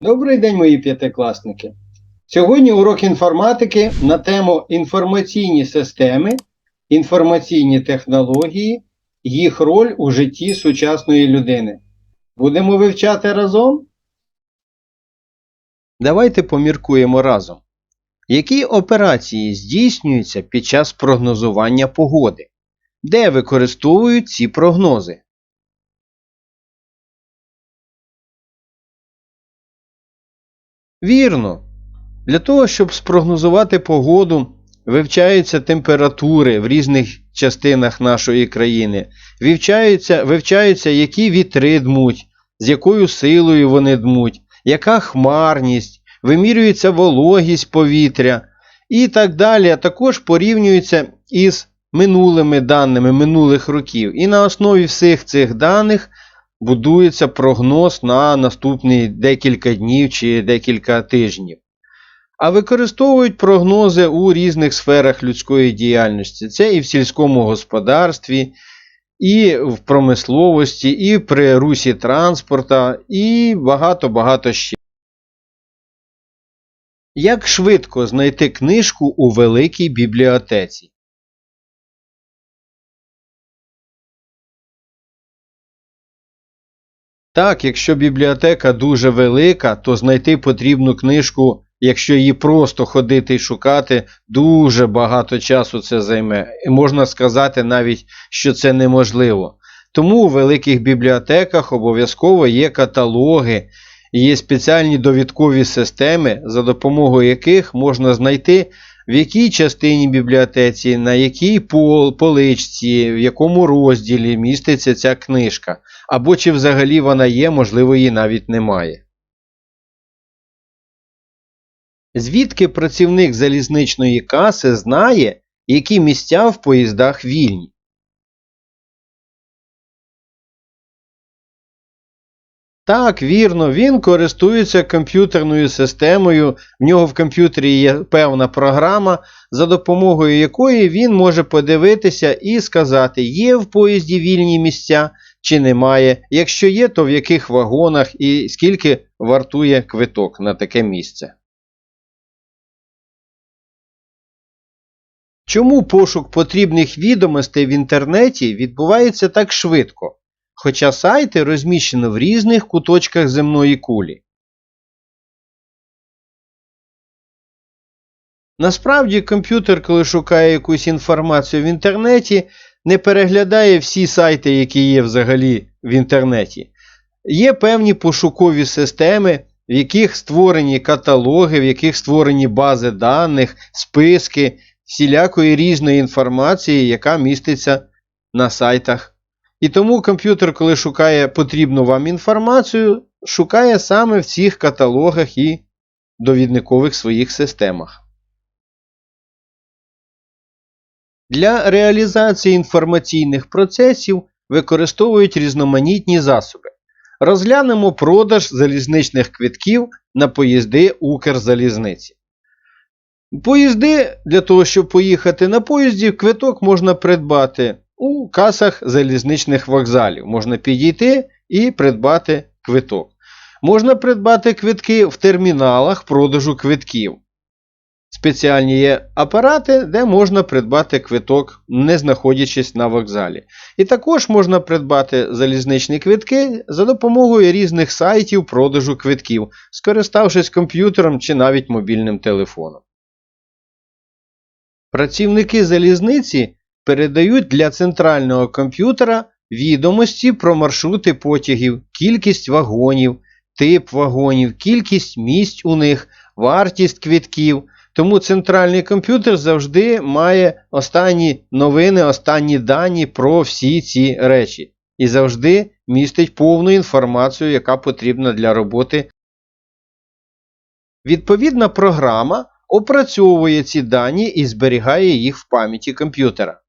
Добрий день, мої п'ятикласники. Сьогодні урок інформатики на тему інформаційні системи, інформаційні технології, їх роль у житті сучасної людини. Будемо вивчати разом? Давайте поміркуємо разом. Які операції здійснюються під час прогнозування погоди? Де використовують ці прогнози? Вірно. Для того, щоб спрогнозувати погоду, вивчаються температури в різних частинах нашої країни, вивчаються, вивчаються, які вітри дмуть, з якою силою вони дмуть, яка хмарність, вимірюється вологість повітря і так далі, також порівнюються із минулими даними минулих років. І на основі всіх цих даних будується прогноз на наступні декілька днів чи декілька тижнів. А використовують прогнози у різних сферах людської діяльності. Це і в сільському господарстві, і в промисловості, і при русі транспорта, і багато-багато ще. Як швидко знайти книжку у великій бібліотеці? Так, якщо бібліотека дуже велика, то знайти потрібну книжку, якщо її просто ходити і шукати, дуже багато часу це займе. І можна сказати навіть, що це неможливо. Тому у великих бібліотеках обов'язково є каталоги, є спеціальні довідкові системи, за допомогою яких можна знайти, в якій частині бібліотеці, на якій пол- поличці, в якому розділі міститься ця книжка, або чи взагалі вона є, можливо, її навіть немає. Звідки працівник залізничної каси знає, які місця в поїздах вільні? Так, вірно, він користується комп'ютерною системою. В нього в комп'ютері є певна програма, за допомогою якої він може подивитися і сказати, є в поїзді вільні місця чи немає. Якщо є, то в яких вагонах і скільки вартує квиток на таке місце. Чому пошук потрібних відомостей в інтернеті відбувається так швидко? Хоча сайти розміщено в різних куточках земної кулі. Насправді комп'ютер, коли шукає якусь інформацію в інтернеті, не переглядає всі сайти, які є взагалі в інтернеті. Є певні пошукові системи, в яких створені каталоги, в яких створені бази даних, списки, всілякої різної інформації, яка міститься на сайтах і тому комп'ютер, коли шукає потрібну вам інформацію, шукає саме в цих каталогах і довідникових своїх системах. Для реалізації інформаційних процесів використовують різноманітні засоби. Розглянемо продаж залізничних квитків на поїзди Укрзалізниці. Поїзди для того, щоб поїхати на поїзді, квиток можна придбати у касах залізничних вокзалів. Можна підійти і придбати квиток. Можна придбати квитки в терміналах продажу квитків. Спеціальні є апарати, де можна придбати квиток, не знаходячись на вокзалі. І також можна придбати залізничні квитки за допомогою різних сайтів продажу квитків, скориставшись комп'ютером чи навіть мобільним телефоном. Працівники залізниці передають для центрального комп'ютера відомості про маршрути потягів, кількість вагонів, тип вагонів, кількість місць у них, вартість квитків. Тому центральний комп'ютер завжди має останні новини, останні дані про всі ці речі. І завжди містить повну інформацію, яка потрібна для роботи. Відповідна програма опрацьовує ці дані і зберігає їх в пам'яті комп'ютера.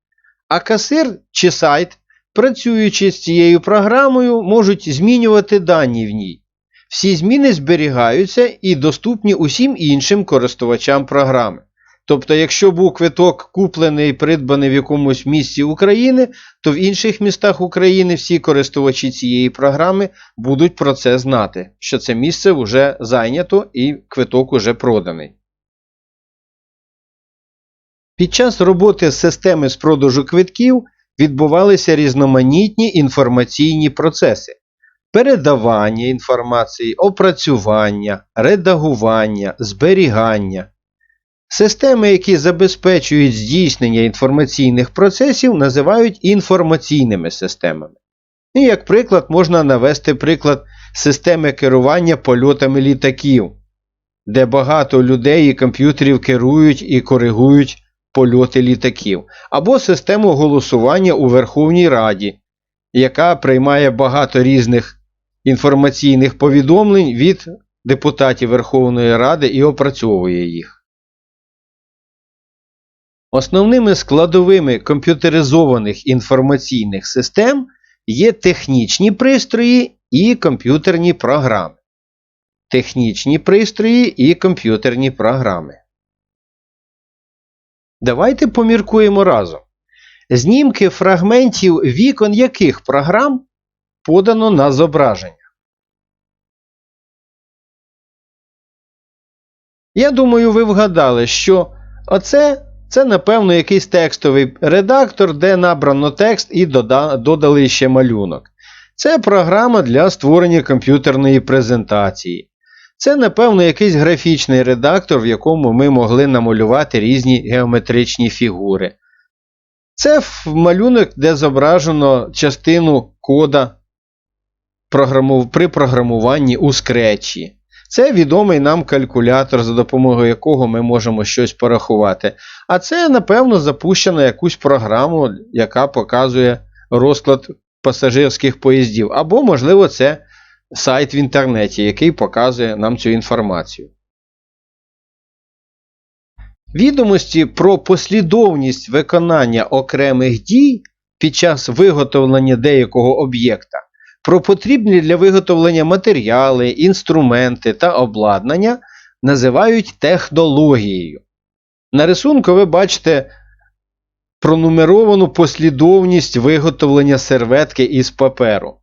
А касир чи сайт, працюючи з цією програмою, можуть змінювати дані в ній. Всі зміни зберігаються і доступні усім іншим користувачам програми. Тобто, якщо був квиток куплений і придбаний в якомусь місці України, то в інших містах України всі користувачі цієї програми будуть про це знати, що це місце вже зайнято і квиток уже проданий. Під час роботи системи з продажу квитків відбувалися різноманітні інформаційні процеси: передавання інформації, опрацювання, редагування, зберігання. Системи, які забезпечують здійснення інформаційних процесів, називають інформаційними системами. І як приклад можна навести приклад системи керування польотами літаків, де багато людей і комп'ютерів керують і коригують польоти літаків, або систему голосування у Верховній Раді, яка приймає багато різних інформаційних повідомлень від депутатів Верховної Ради і опрацьовує їх. Основними складовими комп'ютеризованих інформаційних систем є технічні пристрої і комп'ютерні програми. Технічні пристрої і комп'ютерні програми. Давайте поміркуємо разом. Знімки фрагментів вікон яких програм подано на зображення. Я думаю, ви вгадали, що оце це, напевно, якийсь текстовий редактор, де набрано текст і додали ще малюнок. Це програма для створення комп'ютерної презентації. Це, напевно, якийсь графічний редактор, в якому ми могли намалювати різні геометричні фігури. Це малюнок, де зображено частину кода при програмуванні у скретчі. Це відомий нам калькулятор, за допомогою якого ми можемо щось порахувати. А це, напевно, запущена якусь програму, яка показує розклад пасажирських поїздів. Або, можливо, це сайт в інтернеті, який показує нам цю інформацію. Відомості про послідовність виконання окремих дій під час виготовлення деякого об'єкта про потрібні для виготовлення матеріали, інструменти та обладнання називають технологією. На рисунку ви бачите пронумеровану послідовність виготовлення серветки із паперу.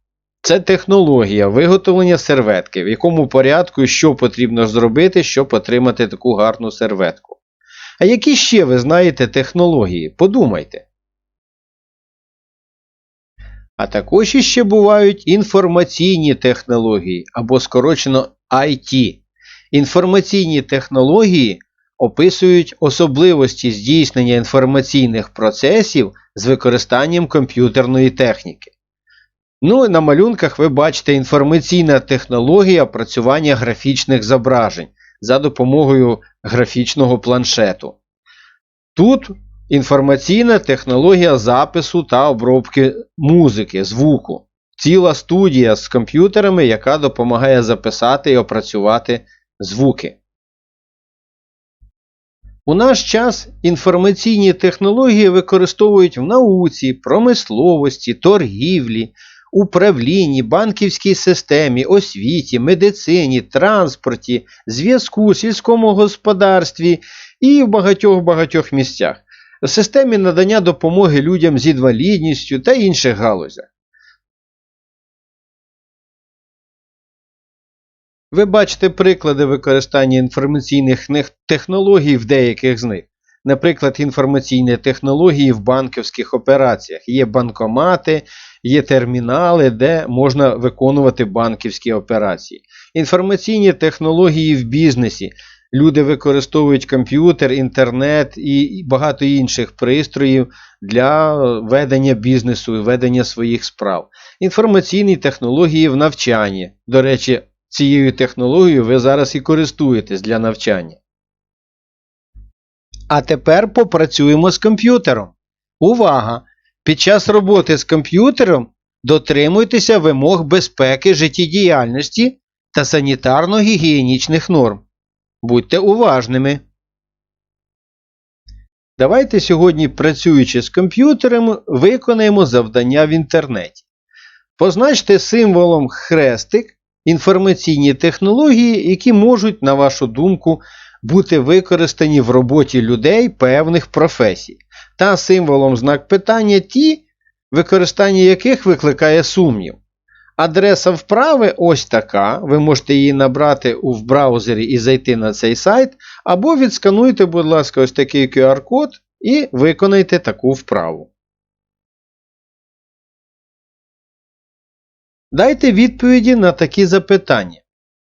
Це технологія виготовлення серветки, в якому порядку що потрібно зробити, щоб отримати таку гарну серветку. А які ще ви знаєте технології? Подумайте. А також іще бувають інформаційні технології або скорочено IT. Інформаційні технології описують особливості здійснення інформаційних процесів з використанням комп'ютерної техніки. Ну і на малюнках ви бачите інформаційна технологія опрацювання графічних зображень за допомогою графічного планшету. Тут Інформаційна технологія запису та обробки музики, звуку. Ціла студія з комп'ютерами, яка допомагає записати і опрацювати звуки. У наш час інформаційні технології використовують в науці, промисловості, торгівлі, управлінні, банківській системі, освіті, медицині, транспорті, зв'язку, сільському господарстві і в багатьох-багатьох місцях системі надання допомоги людям з інвалідністю та інших галузях. Ви бачите приклади використання інформаційних технологій в деяких з них. Наприклад, інформаційні технології в банківських операціях. Є банкомати, є термінали, де можна виконувати банківські операції. Інформаційні технології в бізнесі люди використовують комп'ютер, інтернет і багато інших пристроїв для ведення бізнесу і ведення своїх справ. Інформаційні технології в навчанні. До речі, цією технологією ви зараз і користуєтесь для навчання. А тепер попрацюємо з комп'ютером. Увага! Під час роботи з комп'ютером дотримуйтеся вимог безпеки життєдіяльності та санітарно-гігієнічних норм. Будьте уважними. Давайте сьогодні, працюючи з комп'ютером, виконаємо завдання в інтернеті. Позначте символом хрестик інформаційні технології, які можуть, на вашу думку, бути використані в роботі людей певних професій, та символом знак питання ті, використання яких викликає сумнів. Адреса вправи ось така. Ви можете її набрати в браузері і зайти на цей сайт, або відскануйте, будь ласка, ось такий QR-код і виконайте таку вправу. Дайте відповіді на такі запитання.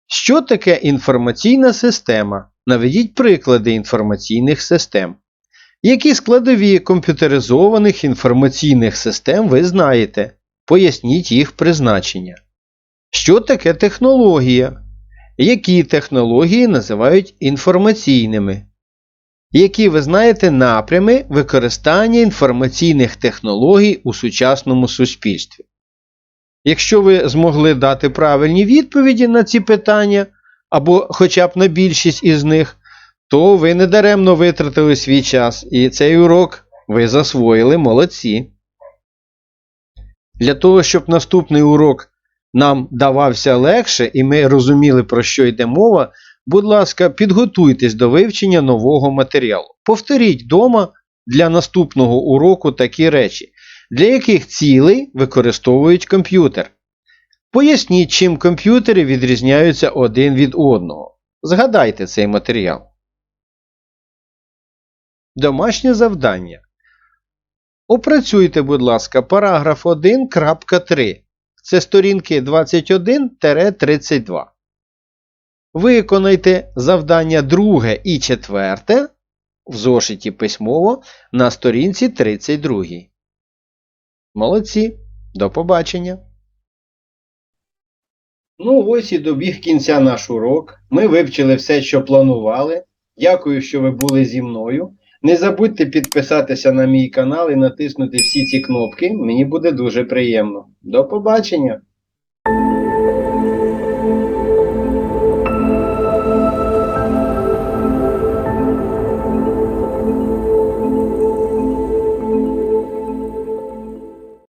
Що таке інформаційна система? Наведіть приклади інформаційних систем. Які складові комп'ютеризованих інформаційних систем ви знаєте? Поясніть їх призначення. Що таке технологія? Які технології називають інформаційними? Які ви знаєте напрями використання інформаційних технологій у сучасному суспільстві? Якщо ви змогли дати правильні відповіді на ці питання, або хоча б на більшість із них, то ви недаремно витратили свій час, і цей урок ви засвоїли молодці. Для того, щоб наступний урок нам давався легше і ми розуміли, про що йде мова, будь ласка, підготуйтесь до вивчення нового матеріалу. Повторіть вдома для наступного уроку такі речі, для яких цілей використовують комп'ютер. Поясніть, чим комп'ютери відрізняються один від одного. Згадайте цей матеріал. Домашнє завдання. Опрацюйте, будь ласка, параграф 1.3. Це сторінки 21-32. Виконайте завдання друге і четверте в зошиті письмово на сторінці 32. Молодці. До побачення. Ну, ось і добіг кінця наш урок. Ми вивчили все, що планували. Дякую, що ви були зі мною. Не забудьте підписатися на мій канал і натиснути всі ці кнопки. Мені буде дуже приємно. До побачення!